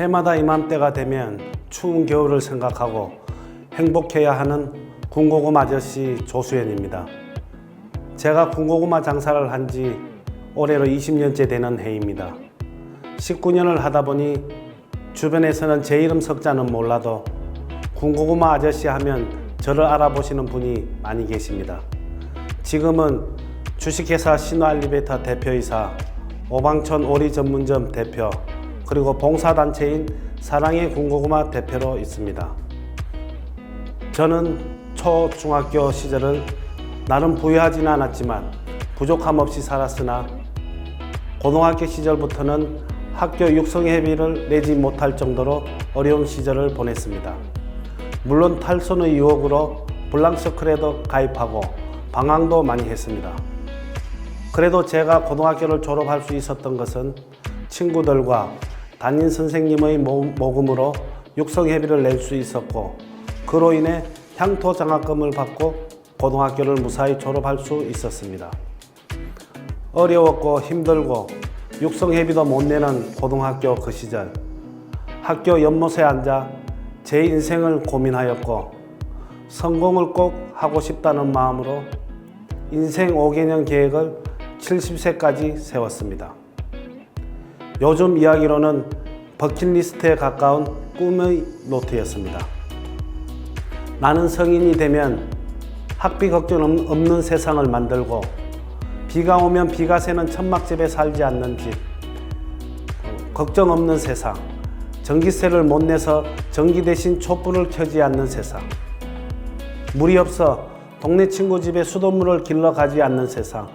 해마다 이맘때가 되면 추운 겨울을 생각하고 행복해야 하는 군고구마 아저씨 조수연입니다. 제가 군고구마 장사를 한 지 올해로 20년째 되는 해입니다. 19년을 하다 보니 주변에서는 제 이름 석자는 몰라도 군고구마 아저씨 하면 저를 알아보시는 분이 많이 계십니다. 지금은 주식회사 신화알리베이터 대표이사, 오방촌 오리 전문점 대표, 그리고 봉사단체인 사랑의 군고구마 대표로 있습니다. 저는 초, 중학교 시절을 나름 부유하지는 않았지만 부족함 없이 살았으나 고등학교 시절부터는 학교 육성회비를 내지 못할 정도로 어려운 시절을 보냈습니다. 물론 탈선의 유혹으로 블랑서클에도 가입하고 방황도 많이 했습니다. 그래도 제가 고등학교를 졸업할 수 있었던 것은 친구들과 담임 선생님의 모- 모금으로 육성회비를 낼 수 있었고 그로 인해 향토 장학금을 받고 고등학교를 무사히 졸업할 수 있었습니다. 어려웠고 힘들고 육성회비도 못 내는 고등학교 그 시절 학교 연못에 앉아 제 인생을 고민하였고 성공을 꼭 하고 싶다는 마음으로 인생 5개년 계획을 70세까지 세웠습니다. 요즘 이야기로는 버킷리스트에 가까운 꿈의 노트였습니다. 나는 성인이 되면 학비 걱정 없- 없는 세상을 만들고 비가 오면 비가 새는 천막집에 살지 않는 집, 어, 걱정 없는 세상, 전기세를 못 내서 전기 대신 촛불을 켜지 않는 세상, 물이 없어 동네 친구 집에 수돗물을 길러 가지 않는 세상,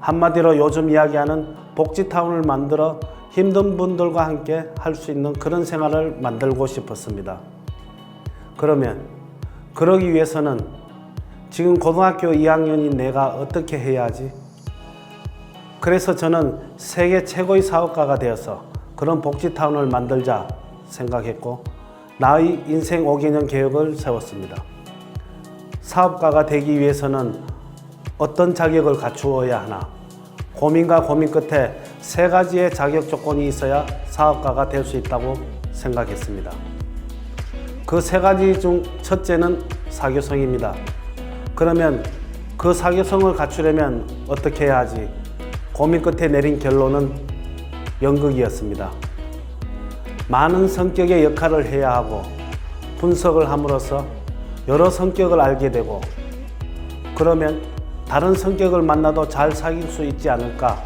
한마디로 요즘 이야기하는 복지타운을 만들어 힘든 분들과 함께 할 수 있는 그런 생활을 만들고 싶었습니다. 그러면 그러기 위해서는 지금 고등학교 2학년인 내가 어떻게 해야 하지? 그래서 저는 세계 최고의 사업가가 되어서 그런 복지타운을 만들자 생각했고 나의 인생 5개년 계획을 세웠습니다. 사업가가 되기 위해서는 어떤 자격을 갖추어야 하나 고민과 고민 끝에 세 가지의 자격 조건이 있어야 사업가가 될 수 있다고 생각했습니다. 그 세 가지 중 첫째는 사교성입니다. 그러면 그 사교성을 갖추려면 어떻게 해야 하지? 고민 끝에 내린 결론은 연극이었습니다. 많은 성격의 역할을 해야 하고 분석을 함으로써 여러 성격을 알게 되고 그러면 다른 성격을 만나도 잘 사귈 수 있지 않을까.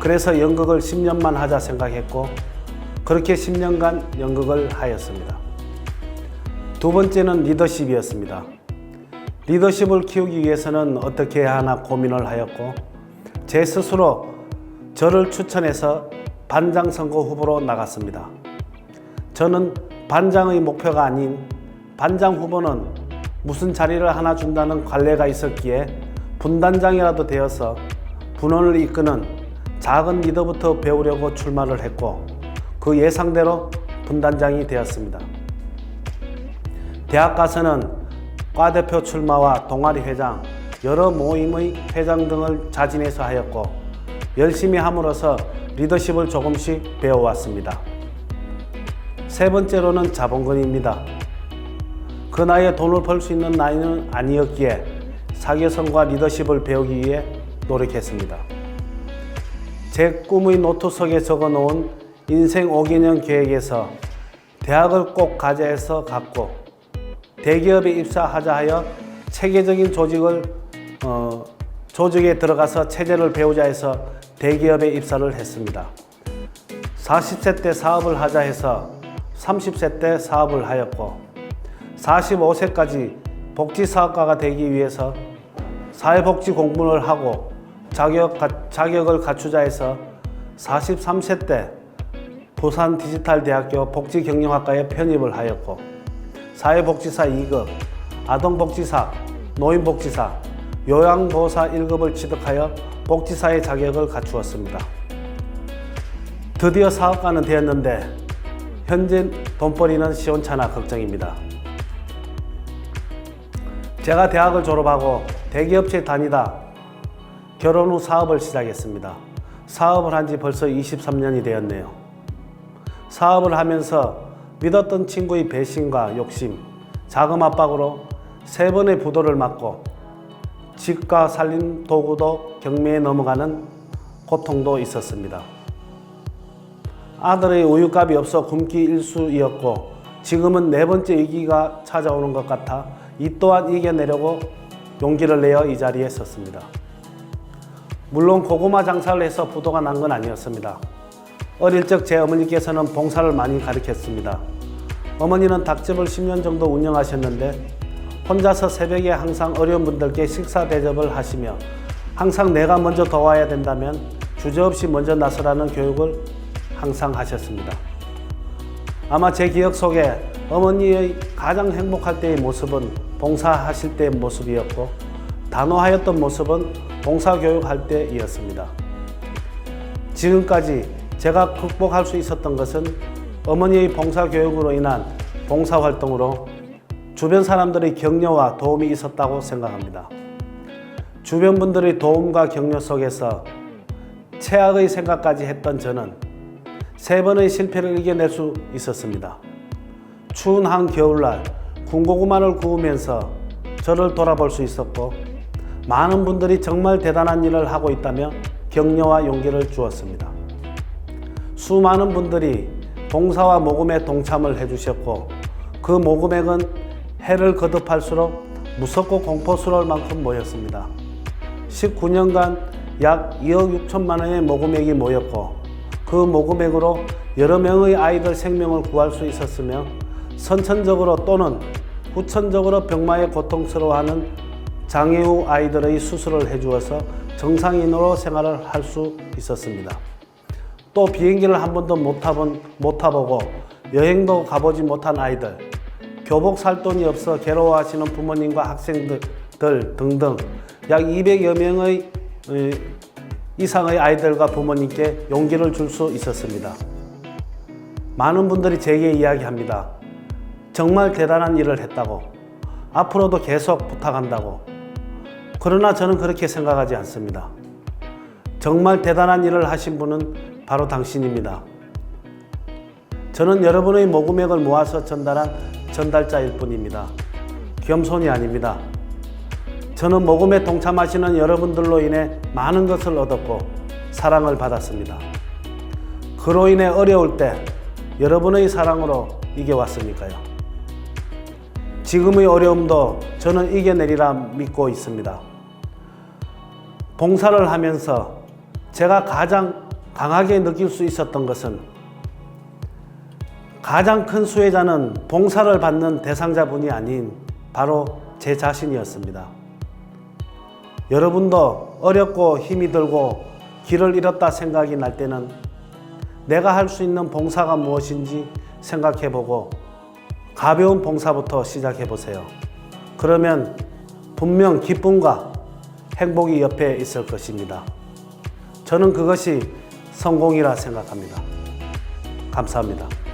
그래서 연극을 10년만 하자 생각했고 그렇게 10년간 연극을 하였습니다. 두 번째는 리더십이었습니다. 리더십을 키우기 위해서는 어떻게 해야 하나 고민을 하였고 제 스스로 저를 추천해서 반장 선거 후보로 나갔습니다. 저는 반장의 목표가 아닌 반장 후보는 무슨 자리를 하나 준다는 관례가 있었기에 분단장이라도 되어서 분원을 이끄는 작은 리더부터 배우려고 출마를 했고 그 예상대로 분단장이 되었습니다. 대학 가서는 과대표 출마와 동아리 회장, 여러 모임의 회장 등을 자진해서 하였고 열심히 함으로써 리더십을 조금씩 배워왔습니다. 세 번째로는 자본금입니다. 그 나이에 돈을 벌 수 있는 나이는 아니었기에 사교성과 리더십을 배우기 위해 노력했습니다. 제 꿈의 노트 속에 적어 놓은 인생 5개년 계획에서 대학을 꼭 가자 해서 갔고 대기업에 입사하자 하여 체계적인 조직을 어, 조직에 들어가서 체제를 배우자 해서 대기업에 입사를 했습니다. 40세 때 사업을 하자 해서 30세 때 사업을 하였고 45세까지 복지사업가가 되기 위해서 사회복지 공부를 하고 자격, 자격을 갖추자 해서 43세 때 부산 디지털대학교 복지경영학과에 편입을 하였고 사회복지사 2급, 아동복지사, 노인복지사, 요양보호사 1급을 취득하여 복지사의 자격을 갖추었습니다. 드디어 사업가는 되었는데 현재 돈벌이는 시원찮아 걱정입니다. 제가 대학을 졸업하고 대기업체 다니다 결혼 후 사업을 시작했습니다. 사업을 한 지 벌써 23년이 되었네요. 사업을 하면서 믿었던 친구의 배신과 욕심, 자금 압박으로 세 번의 부도를 맞고 집과 살림 도구도 경매에 넘어가는 고통도 있었습니다. 아들의 우유값이 없어 굶기 일수이었고 지금은 네 번째 위기가 찾아오는 것 같아 이 또한 이겨내려고 용기를 내어 이 자리에 섰습니다. 물론 고구마 장사를 해서 부도가 난 건 아니었습니다. 어릴 적 제 어머니께서는 봉사를 많이 가르쳤습니다. 어머니는 닭집을 10년 정도 운영하셨는데 혼자서 새벽에 항상 어려운 분들께 식사 대접을 하시며 항상 내가 먼저 도와야 된다면 주저없이 먼저 나서라는 교육을 항상 하셨습니다. 아마 제 기억 속에 어머니의 가장 행복할 때의 모습은 봉사하실 때의 모습이었고 단호하였던 모습은 봉사교육할 때이었습니다. 지금까지 제가 극복할 수 있었던 것은 어머니의 봉사교육으로 인한 봉사활동으로 주변 사람들의 격려와 도움이 있었다고 생각합니다. 주변 분들의 도움과 격려 속에서 최악의 생각까지 했던 저는 세 번의 실패를 이겨낼 수 있었습니다. 추운 한 겨울날 군고구마를 구우면서 저를 돌아볼 수 있었고 많은 분들이 정말 대단한 일을 하고 있다며 격려와 용기를 주었습니다. 수많은 분들이 봉사와 모금에 동참을 해주셨고 그 모금액은 해를 거듭할수록 무섭고 공포스러울 만큼 모였습니다. 19년간 약 2억 6천만 원의 모금액이 모였고 그 모금액으로 여러 명의 아이들 생명을 구할 수 있었으며 선천적으로 또는 후천적으로 병마에 고통스러워하는 장애 후 아이들의 수술을 해주어서 정상인으로 생활을 할 수 있었습니다. 또 비행기를 한 번도 못 타본 못 타보고 여행도 가보지 못한 아이들, 교복 살 돈이 없어 괴로워하시는 부모님과 학생들 등등 약 200여 명의 어, 이상의 아이들과 부모님께 용기를 줄 수 있었습니다. 많은 분들이 제게 이야기합니다. 정말 대단한 일을 했다고. 앞으로도 계속 부탁한다고. 그러나 저는 그렇게 생각하지 않습니다. 정말 대단한 일을 하신 분은 바로 당신입니다. 저는 여러분의 모금액을 모아서 전달한 전달자일 뿐입니다. 겸손이 아닙니다. 저는 모금에 동참하시는 여러분들로 인해 많은 것을 얻었고 사랑을 받았습니다. 그로 인해 어려울 때 여러분의 사랑으로 이겨왔으니까요. 지금의 어려움도 저는 이겨내리라 믿고 있습니다. 봉사를 하면서 제가 가장 강하게 느낄 수 있었던 것은 가장 큰 수혜자는 봉사를 받는 대상자분이 아닌 바로 제 자신이었습니다. 여러분도 어렵고 힘이 들고 길을 잃었다 생각이 날 때는 내가 할 수 있는 봉사가 무엇인지 생각해 보고 가벼운 봉사부터 시작해 보세요. 그러면 분명 기쁨과 행복이 옆에 있을 것입니다. 저는 그것이 성공이라 생각합니다. 감사합니다.